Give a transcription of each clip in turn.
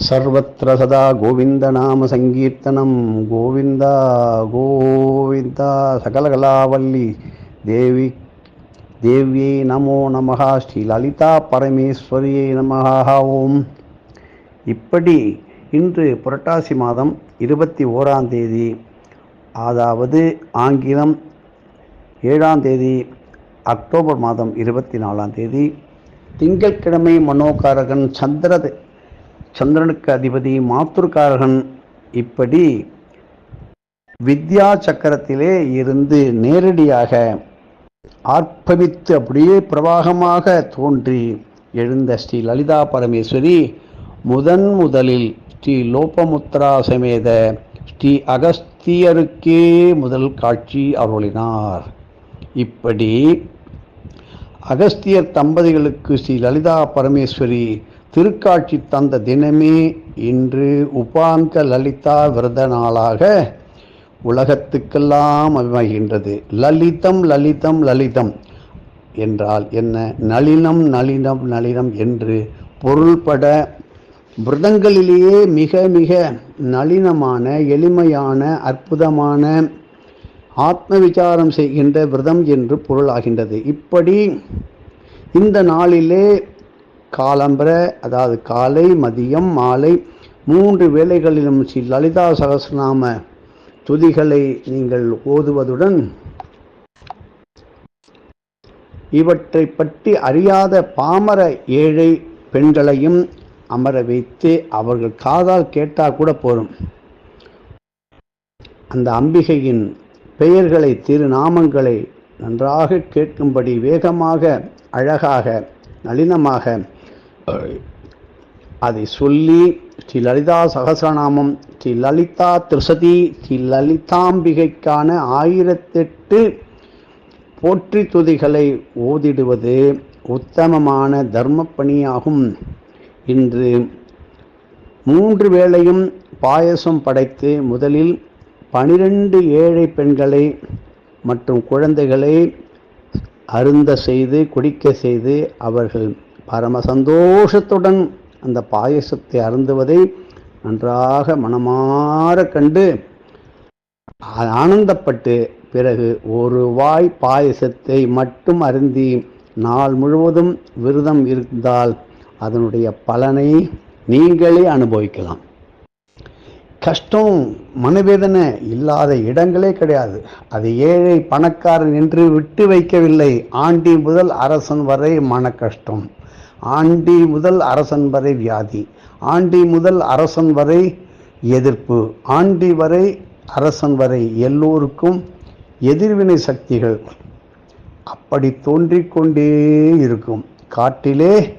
सर्वत्र सदा गोविन्दनामसङ्कीर्तनं गोविन्द गोविन्द सकलकलावल्ली தேவி தேவியை நமோ நமः ஸ்ரீ லலிதா பரமேஸ்வரியை நமः ஓம் இப்படி இன்று புரட்டாசி மாதம் இருபத்தி ஓராம் தேதி அதாவது ஆங்கிலம் ஏழாம் தேதி அக்டோபர் மாதம் இருபத்தி நாலாம் தேதி திங்கட்கிழமை மனோகாரகன் சந்திர சந்திரனுக்கு அதிபதி மாத்திருக்காரகன் இப்படி வித்யா சக்கரத்திலே இருந்து நேரடியாக ஆர்ப்பவித்து அப்படியே பிரவாகமாக தோன்றி எழுந்த ஸ்ரீ லலிதா பரமேஸ்வரி முதன் முதலில் ஸ்ரீ லோபமுத்ரா சமேத ஸ்ரீ அகஸ்தியருக்கே முதல் காட்சி அருளினார். இப்படி அகஸ்தியர் தம்பதிகளுக்கு ஸ்ரீ லலிதா பரமேஸ்வரி திருக்காட்சி தந்த தினமே இன்று உபாங்க லலிதா விரத நாளாக உலகத்துக்கெல்லாம் அமைகின்றது. லலிதம் லலிதம் லலிதம் என்றால் என்ன? நளினம் நளினம் நளினம் என்று பொருள்பட விரதங்களிலேயே மிக மிக நளினமான எளிமையான அற்புதமான ஆத்ம விசாரம் செய்கின்ற விரதம் என்று பொருளாகின்றது. இப்படி இந்த நாளிலே காலம்பர அதாவது காலை மதியம் மாலை மூன்று வேளைகளிலும் ஸ்ரீ லலிதா சகசநாம துதிகளை நீங்கள் ஓதுவதுடன் இவற்றை பற்றி அறியாத பாமர ஏழை பெண்களையும் அமர வைத்து அவர்கள் காதால் கேட்டால் கூட போரும். அந்த அம்பிகையின் பெயர்களை திருநாமங்களை நன்றாக கேட்கும்படி வேகமாக அழகாக நளினமாக அதை சொல்லி ஸ்ரீ லலிதா சகசரநாமம் ஸ்ரீ லலிதா திருசதி ஸ்ரீ லலிதாம்பிகைக்கான ஆயிரத்தெட்டு போற்றி துதிகளை ஓதிடுவது உத்தமமான தர்ம பணியாகும் இன்று மூன்று வேளையும் பாயசம் படைத்து முதலில் பனிரெண்டு ஏழை பெண்களை மற்றும் குழந்தைகளை அருந்த செய்து குடிக்க செய்து அவர்கள் பரம சந்தோஷத்துடன் அந்த பாயசத்தை அருந்துவதை நன்றாக மனமாற கண்டு ஆனந்தப்பட்டு பிறகு ஒரு வாய் பாயசத்தை மட்டும் அருந்தி நாள் முழுவதும் விரதம் இருந்தால் அதனுடைய பலனை நீங்களே அனுபவிக்கலாம். கஷ்டம் மனவேதனை இல்லாத இடங்களே கிடையாது. அது ஏழை பணக்காரன் என்று விட்டு வைக்கவில்லை. ஆண்டி முதல் அரசன் வரை மன கஷ்டம். ஆண்டி முதல் அரசன் வரை வியாதி ஆண்டி முதல் அரசன் வரை எதிர்ப்பு ஆண்டி வரை அரசன் வரை எல்லோருக்கும் எதிர்வினை சக்திகள் அப்படி தோன்றிக்கொண்டே இருக்கும். காட்டிலே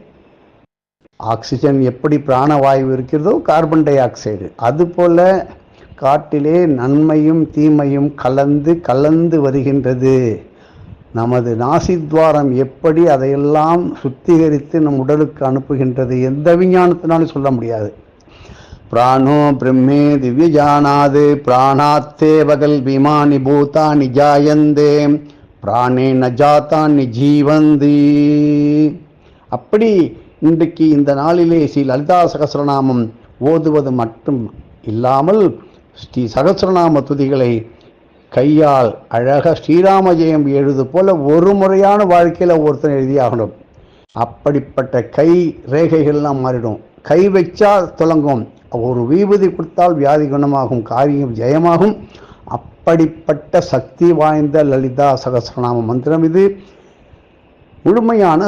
ஆக்சிஜன் எப்படி பிராணவாயு இருக்கிறதோ கார்பன் டை ஆக்சைடு. அதுபோல காட்டிலே நன்மையும் தீமையும் கலந்து கலந்து வருகின்றது. நமது நாசித்வாரம் எப்படி அதையெல்லாம் சுத்திகரித்து நம் உடலுக்கு அனுப்புகின்றது எந்த விஞ்ஞானத்தினாலும் சொல்ல முடியாது. பிராணோ பிரம்மே திவ்யஜானாது பிராணாத்தே பகல் விமானி பூதானி ஜாயந்தே பிராணே நஜாத்தானி ஜீவந்தி. அப்படி இன்றைக்கு இந்த நாளிலே ஸ்ரீ லலிதா சகசிரநாமம் ஓதுவது மட்டும் இல்லாமல் ஸ்ரீ சகசிரநாம துதிகளை கையால் அழக ஸ்ரீராம ஜெயம் எழுது போல ஒரு முறையான வாழ்க்கையில் ஒருத்தன் எழுதியாகணும் அப்படிப்பட்ட கை ரேகைகள்லாம் மாறிடும். கை வச்சா துலங்கும். ஒரு வீபதி கொடுத்தால் வியாதி குணமாகும் காரியம் ஜெயமாகும். அப்படிப்பட்ட சக்தி வாய்ந்த லலிதா சகசிரநாம மந்திரம் இது. முழுமையான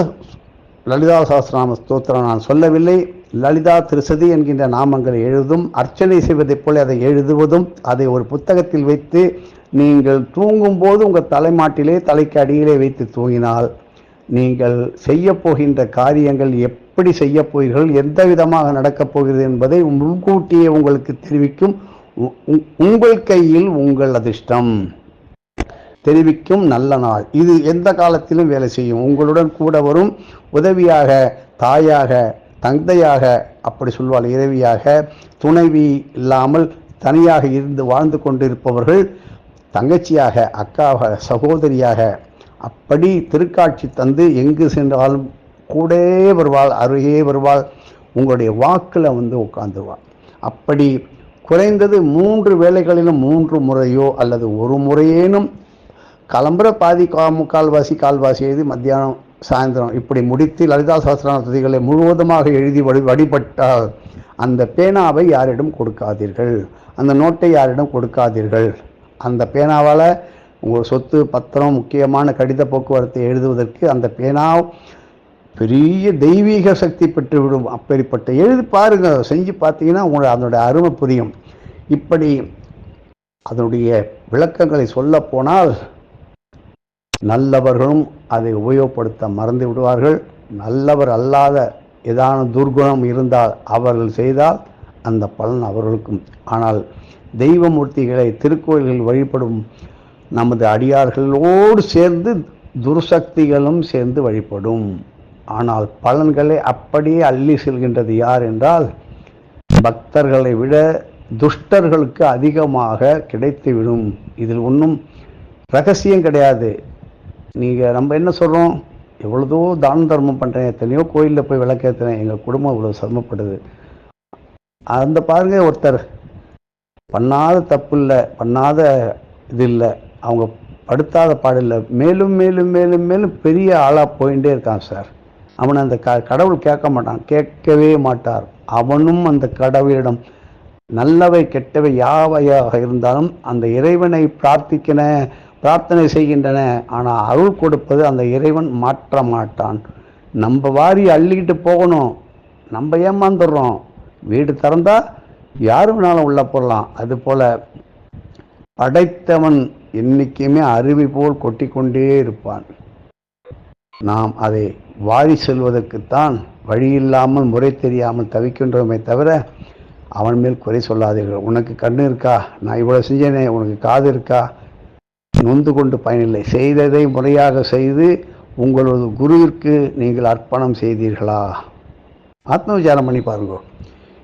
லலிதா சகசிரநாம ஸ்தோத்திரம் நான் சொல்லவில்லை. லலிதா திருசதி என்கின்ற நாமங்களை எழுதும் அர்ச்சனை செய்வதைப் போல அதை எழுதுவதும் அதை ஒரு புத்தகத்தில் வைத்து நீங்கள் தூங்கும்போது உங்கள் தலைமாட்டிலே தலைக்கு அடியிலே வைத்து தூங்கினால் நீங்கள் செய்ய போகின்ற காரியங்கள் எப்படி செய்ய போகிறீர்கள் எந்த விதமாக நடக்கப் போகிறது என்பதை முன்கூட்டியே உங்களுக்கு தெரிவிக்கும் உங்கள் கையில் உங்கள் அதிர்ஷ்டம். தெரிவிக்கும் நல்ல நாள். இது எந்த காலத்திலும் வேலை செய்யும். உங்களுடன் கூட வரும் உதவியாக தாயாக தந்தையாக அப்படி சொல்வாள் இறைவியாக துணைவி இல்லாமல் தனியாக இருந்து வாழ்ந்து கொண்டிருப்பவர்கள் தங்கச்சியாக அக்காவாக சகோதரியாக அப்படி திருக்காட்சி தந்து எங்கு சென்றாலும் கூட வருவாள் அருகே வருவாள் உங்களுடைய வாக்கில் வந்து உட்காந்துருவாள் அப்படி குறைந்தது மூன்று வேலைகளிலும் மூன்று முறையோ அல்லது ஒரு முறையேனும் கிளம்புற பாதி கா முக்கால்வாசி கால்வாசி எழுதி மத்தியானம் சாயந்தரம் இப்படி முடித்து லலிதா சாஸ்திரான துதிகளை முழுவதுமாக எழுதி வழி வழிபட்டால் அந்த பேனாவை யாரிடம் கொடுக்காதீர்கள்? அந்த நோட்டை யாரிடம் கொடுக்காதீர்கள்? அந்த பேனாவால் உங்கள் சொத்து பத்திரம் முக்கியமான கடித போக்குவரத்தை எழுதுவதற்கு அந்த பேனா பெரிய தெய்வீக சக்தி பெற்றுவிடும். அப்படிப்பட்ட எழுதி பாருங்கள் செஞ்சு பார்த்தீங்கன்னா உங்களோட அதனுடைய அருமை புரியும். இப்படி அதனுடைய விளக்கங்களை சொல்ல போனால் நல்லவர்களும் அதை உபயோகப்படுத்த மறந்து விடுவார்கள். நல்லவர் அல்லாத ஏதான துர்குணம் இருந்தால் அவர்கள் செய்தால் அந்த பலன் அவர்களுக்கும். ஆனால் தெய்வமூர்த்திகளை திருக்கோயில்களில் வழிபடும் நமது அடியார்களோடு சேர்ந்து துர்சக்திகளும் சேர்ந்து வழிபடும். ஆனால் பலன்களை அப்படியே அள்ளி செல்கின்றது யார் என்றால் பக்தர்களை விட துஷ்டர்களுக்கு அதிகமாக கிடைத்துவிடும். இதில் ஒன்றும் ரகசியம் கிடையாது. நீங்கள் நம்ம என்ன சொல்கிறோம் எவ்வளதோ தான தர்மம் பண்ணுறேன் எத்தனையோ கோயிலில் போய் விளக்கேற்றுறேன் எங்கள் குடும்பம் இவ்வளோ சிரமப்படுது. அந்த பாருங்கள் ஒருத்தர் பண்ணாத தப்பு இல்லை பண்ணாத இது இல்லை அவங்க படுத்தாத பாடில்லை. மேலும் மேலும் மேலும் மேலும் பெரிய ஆளாக போயிட்டே இருக்கான் சார். அவனை அந்த க கடவுள் கேட்க மாட்டான். கேட்கவே மாட்டார். அவனும் அந்த கடவுளிடம் நல்லவை கெட்டவை யாவையாக இருந்தாலும் அந்த இறைவனை பிரார்த்திக்கின பிரார்த்தனை செய்கின்றன. ஆனால் அருள் கொடுப்பது அந்த இறைவன் மாற்ற மாட்டான். நம்ம வாரி அள்ளிக்கிட்டு போகணும். நம்ம ஏமாந்துடுறோம் வீடு திறந்தால் யார் வேணாலும் உள்ளே போடலாம். அதுபோல் படைத்தவன் என்றைக்குமே அருவி போல் கொட்டிக்கொண்டே இருப்பான். நாம் அதை வாரி செல்வதற்குத்தான் வழி இல்லாமல் முறை தெரியாமல் தவிக்கின்றோமே தவிர அவன் மேல் குறை சொல்லாதீர்கள். உனக்கு கண்ணு இருக்கா? நான் இவ்வளோ செஞ்சேனே உனக்கு காது இருக்கா? நொந்து கொண்டு பயனில்லை. செய்ததை முறையாக செய்து உங்களது குருவிற்கு நீங்கள் அர்ப்பணம் செய்தீர்களா? ஆத்ம விசாரம் பண்ணி பாருங்கள்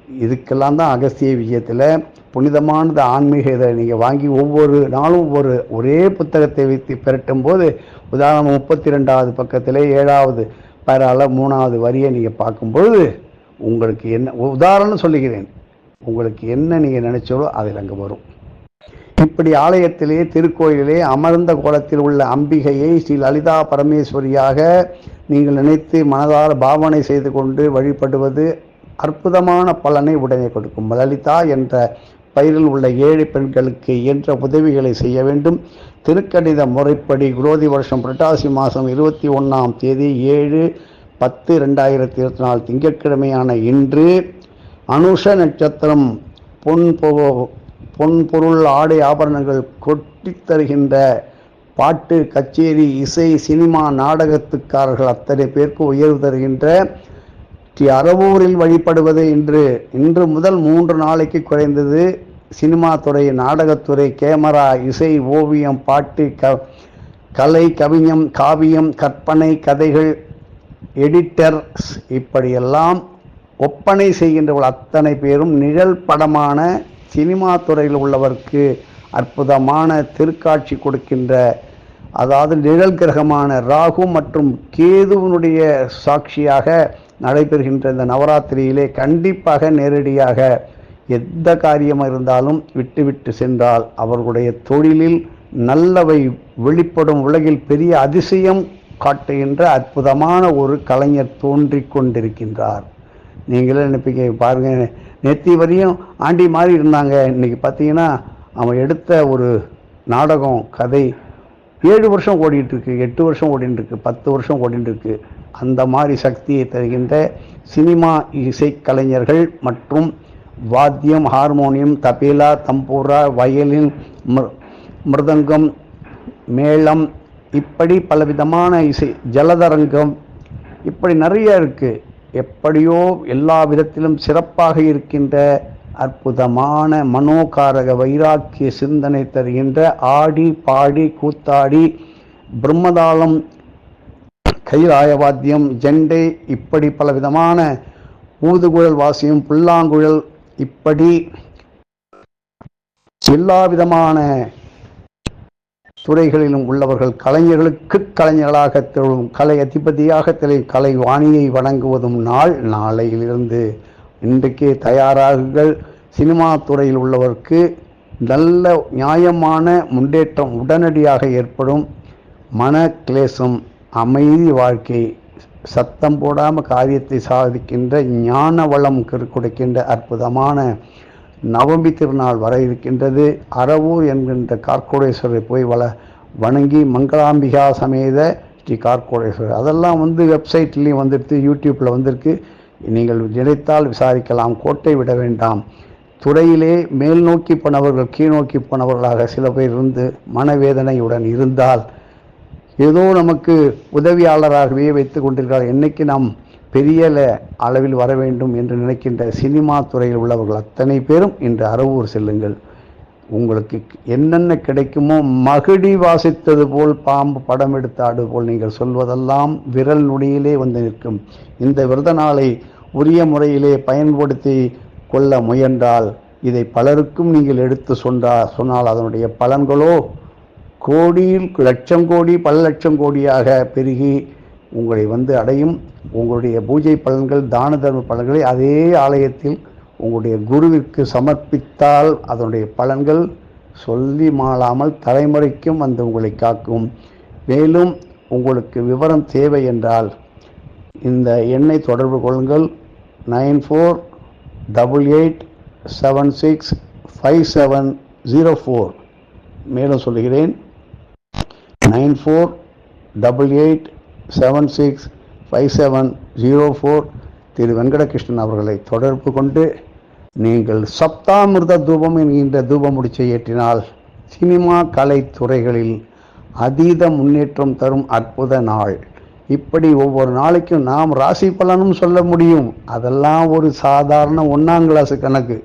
இதுக்கெல்லாம் தான் அகஸ்திய விஜயத்தில் புனிதமானது ஆன்மீக இதை நீங்கள் வாங்கி ஒவ்வொரு நாளும் ஒவ்வொரு ஒரே புத்தகத்தை வைத்து பிரட்டும் போது உதாரணம் முப்பத்தி ரெண்டாவது பக்கத்திலே ஏழாவது பேரால மூணாவது வரியை நீங்கள் பார்க்கும்பொழுது உங்களுக்கு என்ன உதாரணம் சொல்லுகிறேன். உங்களுக்கு என்ன நீங்கள் நினைச்சாலோ அதில் அங்கே வரும். இப்படி ஆலயத்திலே திருக்கோயிலே அமர்ந்த கோலத்தில் உள்ள அம்பிகையை ஸ்ரீ லலிதா பரமேஸ்வரியாக நீங்கள் நினைத்து மனதால் பாவனை செய்து கொண்டு வழிபடுவது அற்புதமான பலனை உடனே கொடுக்கும். லலிதா என்ற பயிரில் உள்ள ஏழு பெண்களுக்கு இயன்ற உதவிகளை செய்ய வேண்டும். திருக்கணித முறைப்படி குரோதி வருஷம் புரட்டாசி மாதம் இருபத்தி ஒன்றாம் தேதி ஏழு பத்து ரெண்டாயிரத்தி இருபத்தி நாலு திங்கட்கிழமையான இன்று அனுஷ நட்சத்திரம் பொன் பொன் பொருள் ஆடை ஆபரணங்கள் கொட்டி தருகின்ற பாட்டு கச்சேரி இசை சினிமா நாடகத்துக்காரர்கள் அத்தனை பேருக்கு உயர்வு தருகின்ற ஸ்ரீ அறவூரில் வழிபடுவது இன்று இன்று முதல் மூன்று நாளைக்கு குறைந்தது. சினிமா துறை நாடகத்துறை கேமரா இசை ஓவியம் பாட்டு க கலை கவிஞம் காவியம் கற்பனை கதைகள் எடிட்டர்ஸ் இப்படியெல்லாம் ஒப்பனை செய்கின்றவர்கள் அத்தனை பேரும் நிழல் படமான சினிமா துறையில் உள்ளவருக்கு அற்புதமான திருக்காட்சி கொடுக்கின்ற அதாவது நிழல் கிரகமான ராகு மற்றும் கேதுவனுடைய சாட்சியாக நடைபெறுகின்ற இந்த நவராத்திரியிலே கண்டிப்பாக நேரடியாக எந்த காரியமாக இருந்தாலும் விட்டுவிட்டு சென்றால் அவர்களுடைய தொழிலில் நல்லவை வெளிப்படும் உலகில் பெரிய அதிசயம் காட்டுகின்ற அற்புதமான ஒரு கலைஞர் தோன்றி கொண்டிருக்கின்றார். நீங்களே நினைப்பீங்க பாருங்க நேத்தி வரையும் ஆண்டி மாதிரி இருந்தாங்க. இன்னைக்கு பார்த்தீங்கன்னா அவன் எடுத்த ஒரு நாடகம் கதை ஏழு வருஷம் ஓடிட்டுருக்கு எட்டு வருஷம் ஓடிட்டுருக்கு பத்து வருஷம் ஓடிட்டுருக்கு அந்த மாதிரி சக்தியை தருகின்ற சினிமா இசைக்கலைஞர்கள் மற்றும் வாத்தியம் ஹார்மோனியம் தபேலா தம்பூரா வயலின் மிரு- மிருதங்கம் மேளம் இப்படி பலவிதமான இசை ஜலதரங்கம் இப்படி நிறைய இருக்குது எப்படியோ எல்லா விதத்திலும் சிறப்பாக இருக்கின்ற அற்புதமான மனோகாரக வைராக்கிய சிந்தனை தருகின்ற ஆடி பாடி கூத்தாடி பிரம்மதாளம் கைலாயவாத்தியம் ஜெண்டை இப்படி பலவிதமான ஊதுகுழல் வாசியம் புல்லாங்குழல் இப்படி எல்லா விதமான துறைகளிலும் உள்ளவர்கள் கலைஞர்களுக்கு கலைஞர்களாக திகழும் கலை அதிபதியாக திகழும் கலை வாணியை வணங்குவதும் நாள் நாளையிலிருந்து இன்றைக்கே தயாராகுங்கள். சினிமா துறையில் உள்ளவருக்கு நல்ல நியாயமான முன்னேற்றம் உடனடியாக ஏற்படும். மன கிளேசம் அமைதி வாழ்க்கை சத்தம் போடாமல் காரியத்தை சாதிக்கின்ற ஞான வளம் கொடுக்கின்ற அற்புதமான நவமி திருநாள் வர இருக்கின்றது. அறவூர் என்கின்ற கார்கோடேஸ்வரரை போய் வள வணங்கி மங்களாம்பிகா சமேத ஸ்ரீ கார்கோடேஸ்வரர். அதெல்லாம் வந்து வெப்சைட்லேயும் வந்துடுது யூடியூப்பில் வந்திருக்கு. நீங்கள் நினைத்தால் விசாரிக்கலாம் கோட்டை விட வேண்டாம். துறையிலே மேல் நோக்கி போனவர்கள் கீழ் நோக்கி போனவர்களாக சில பேர் இருந்து மனவேதனையுடன் இருந்தால் ஏதோ நமக்கு உதவியாளராகவே வைத்து கொண்டிருக்கிறார். என்னைக்கு நாம் பெரிய ல- அளவில் வர வேண்டும் என்று நினைக்கின்ற சினிமா துறையில் உள்ளவர்கள் அத்தனை பேரும் இன்று அறவூர் செல்லுங்கள். உங்களுக்கு என்னென்ன கிடைக்குமோ மகிடி வாசித்தது போல் பாம்பு படம் எடுத்தாடு போல் நீங்கள் சொல்வதெல்லாம் விரல் நுடியிலே வந்து நிற்கும். இந்த விரத நாளை உரிய முறையிலே பயன்படுத்தி கொள்ள முயன்றால் இதை பலருக்கும் நீங்கள் எடுத்து சொன்னால் சொன்னால் அதனுடைய பலன்களோ கோடியில் லட்சம் கோடி பல லட்சம் கோடியாக பெருகி உங்களை வந்து அடையும். உங்களுடைய பூஜை பலன்கள் தான தர்ம பலன்களை அதே ஆலயத்தில் உங்களுடைய குருவிற்கு சமர்ப்பித்தால் அதனுடைய பலன்கள் சொல்லி மாளாமல் தலைமுறைக்கும் வந்து உங்களை காக்கும். மேலும் உங்களுக்கு விவரம் தேவை என்றால் இந்த எண்ணை தொடர்பு கொள்ளுங்கள். Nine four double eight seven six five seven zero four. மேலும் சொல்லுகிறேன். Nine four double eight seven six five seven zero four திரு வெங்கடகிருஷ்ணன் அவர்களை தொடர்பு கொண்டு நீங்கள் சப்தாமிர்த தூபம் என்கின்ற தூப முடிச்சை ஏற்றினால் சினிமா கலை துறைகளில் அதீத முன்னேற்றம் தரும் அற்புத நாள். இப்படி ஒவ்வொரு நாளைக்கும் நாம் ராசி பலனும் சொல்ல முடியும். அதெல்லாம் ஒரு சாதாரண ஒன்றாம் கிளாஸ் கணக்கு.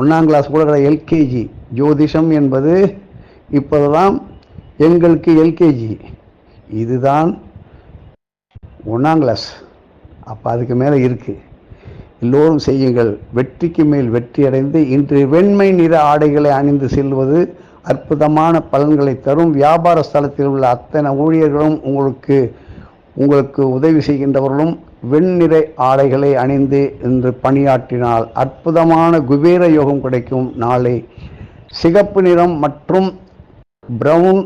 ஒன்றாம் கிளாஸ் கூட கிடையாது எல்கேஜி. ஜோதிஷம் என்பது இப்போதெல்லாம் எங்களுக்கு எல்கேஜி இதுதான் ஒன்றாம் கிளாஸ் அப்போ அதுக்கு மேலே இருக்குது எல்லோரும் செய்யுங்கள். வெற்றிக்கு மேல் வெற்றி அடைந்து இன்று வெண்மை நிற ஆடைகளை அணிந்து செல்வது அற்புதமான பலன்களை தரும் வியாபார ஸ்தலத்தில் உள்ள அத்தனை ஊழியர்களும் உங்களுக்கு உங்களுக்கு உதவி செய்கின்றவர்களும் வெண்ணிறை ஆடைகளை அணிந்து இன்று பணியாற்றினால் அற்புதமான குபேர யோகம் கிடைக்கும் நாளை. சிகப்பு நிறம் மற்றும் பிரவுன்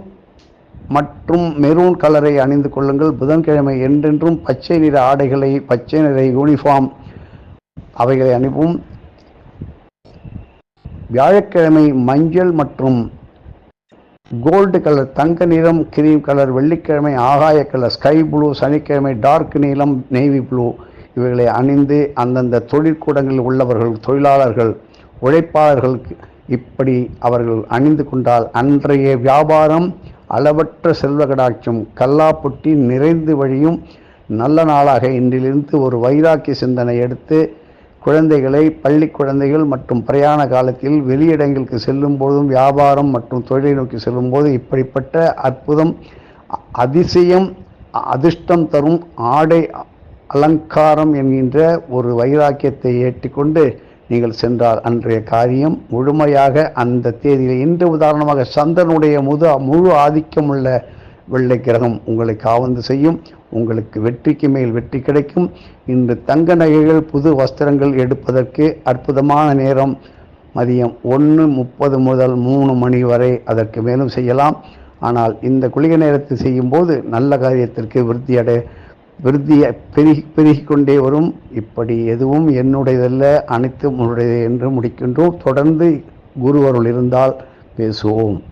மற்றும் மெரூன் கலரை அணிந்து கொள்ளுங்கள். புதன்கிழமை என்றென்றும் பச்சை நிற ஆடைகளை பச்சை நிற யூனிஃபார்ம் அவைகளை அணிவும். வியாழக்கிழமை மஞ்சள் மற்றும் கோல்டு கலர் தங்க நிறம் கிரீம் கலர் வெள்ளிக்கிழமை ஆகாய கலர் ஸ்கை ப்ளூ சனிக்கிழமை டார்க் நீலம் நேவி ப்ளூ இவைகளை அணிந்து அந்தந்த தொழிற்கூடங்களில் உள்ளவர்கள் தொழிலாளர்கள் உழைப்பாளர்களுக்கு இப்படி அவர்கள் அணிந்து கொண்டால் அன்றைய வியாபாரம் அளவற்ற செல்வ கடாட்சம் கல்லாப்புட்டி நிறைந்து வழியும் நல்ல நாளாக இன்றிலிருந்து ஒரு வைராக்கிய சிந்தனை எடுத்து குழந்தைகளை பள்ளி குழந்தைகள் மற்றும் பிரயாண காலத்தில் வெளியிடங்களுக்கு செல்லும் போதும் வியாபாரம் மற்றும் தொழிலை நோக்கி செல்லும் போது இப்படிப்பட்ட அற்புதம் அதிசயம் அதிர்ஷ்டம் தரும் ஆடை அலங்காரம் என்கின்ற ஒரு வைராக்கியத்தை ஏற்றிக்கொண்டு நீங்கள் சென்றால் அன்றைய காரியம் முழுமையாக அந்த தேதியில். இன்று உதாரணமாக சந்திரனுடைய முது முழு ஆதிக்கமுள்ள வெள்ளை கிரகம் உங்களை காவந்து செய்யும். உங்களுக்கு வெற்றிக்கு மேல் வெற்றி கிடைக்கும். இன்று தங்க நகைகள் புது வஸ்திரங்கள் எடுப்பதற்கு அற்புதமான நேரம். மதியம் ஒன்று முப்பது முதல் மூணு மணி வரை அதற்கு மேலும் செய்யலாம். ஆனால் இந்த குளிகை நேரத்தில் செய்யும்போது நல்ல காரியத்திற்கு விருத்தியடை விருத்திய பெருகி பெருகி கொண்டே வரும். இப்படி எதுவும் என்னுடையதல்ல அனைத்தும் உன்னுடையது என்று முடிக்கின்றோம். தொடர்ந்து குருவருள் இருந்தால் பேசுவோம்.